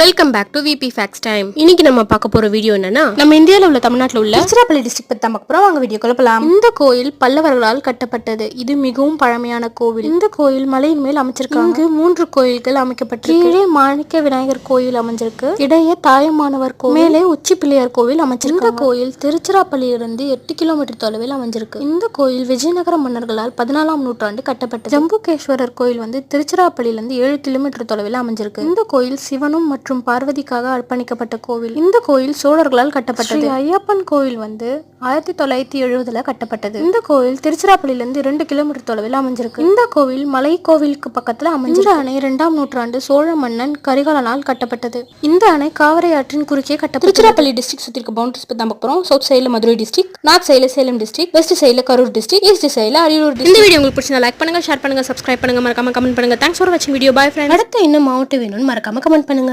Welcome back to VB facts time இன்னைக்கு நம்ம பார்க்க போற வீடியோ என்னன்னா நம்ம இந்தியாவில் உள்ள தமிழ்நாட்டில் உள்ள திருச்சிராப்பள்ளி டிஸ்ட்ரிக்ட் பத்தி தான் பார்க்க போறோம். வாங்க வீடியோ போலாம் இந்த கோயில் பல்லவர்களால் கட்டப்பட்டது. இது மிகவும் பழமையான கோவில். இந்த கோயில் மலையின் மேல் அமைச்சிருக்காங்க. இங்கு மூன்று கோயில்கள் அமைக்கப்பட்டிருக்கு. கீழே மாணிக்க விநாயகர் கோயில் அமைஞ்சிருக்கு. இடையே தாயமானவர் கோவில். மேலே உச்சி பிள்ளையார் கோவில் அமைச்சிருக்கு இந்த கோயில் திருச்சிராப்பள்ளியிலிருந்து எட்டு கிலோமீட்டர் தொலைவில் அமைஞ்சிருக்கு. இந்த கோயில் விஜயநகர மன்னர்களால் பதினாலாம் நூற்றாண்டு கட்டப்பட்டது. ஜம்புகேஸ்வரர் கோயில் வந்து திருச்சிராப்பள்ளியிலிருந்து ஏழு கிலோமீட்டர் தொலைவில் அமைஞ்சிருக்கு. இந்த கோயில் சிவனும் மற்றும் பார்வதிக்காக அர்ப்பணிக்கப்பட்ட கோவில். இந்த கோயில் சோழர்களால் கட்டப்பட்டது. ஐயப்பன் கோயில் வந்து ஆயிரத்தி தொள்ளாயிரத்தி எழுபதுல கட்டப்பட்டது. இந்த கோயில் திருச்சிராப்பள்ளியிலிருந்து இரண்டு கிலோமீட்டர் தொலைவில் அமைஞ்சிருக்கு. இந்த கோவில் மலை கோவிலுக்கு பக்கத்துல இந்த அணை இரண்டாம் நூற்றாண்டு சோழ மன்னன் கரிகாலனால் கட்டப்பட்டது. இந்த அணை காவிரி ஆற்றின் குறுக்கே கட்டப்பட்டது. திருச்சிராப்பள்ளி டிஸ்ட்ரிக்ட் சுத்தி இருக்க பவுண்டரிஸ் பத்தி பார்க்க போறோம். சவுத் சைடுல மதுரை டிஸ்ட்ரிக்ட் நார்த் சைடுல சேலம் டிஸ்ட்ரிக்ட் வெஸ்ட் சைடுல கரூர் டிஸ்ட்ரிக்ட் ஈஸ்ட் சைடுல அரியலூர் இந்த வீடியோ உங்களுக்கு பிடிச்சா லைக் பண்ணுங்க ஷேர் பண்ணுங்க சப்ஸ்கிரைப் பண்ணுங்க. மறக்காம கமெண்ட் பண்ணுங்க. தேங்க்ஸ் ஃபார் வாட்சிங் வீடியோ பை ஃப்ரெண்ட் அடுத்து என்ன மாவட்டம் வேணும்னு மறக்காம கமெண்ட் பண்ணுங்க.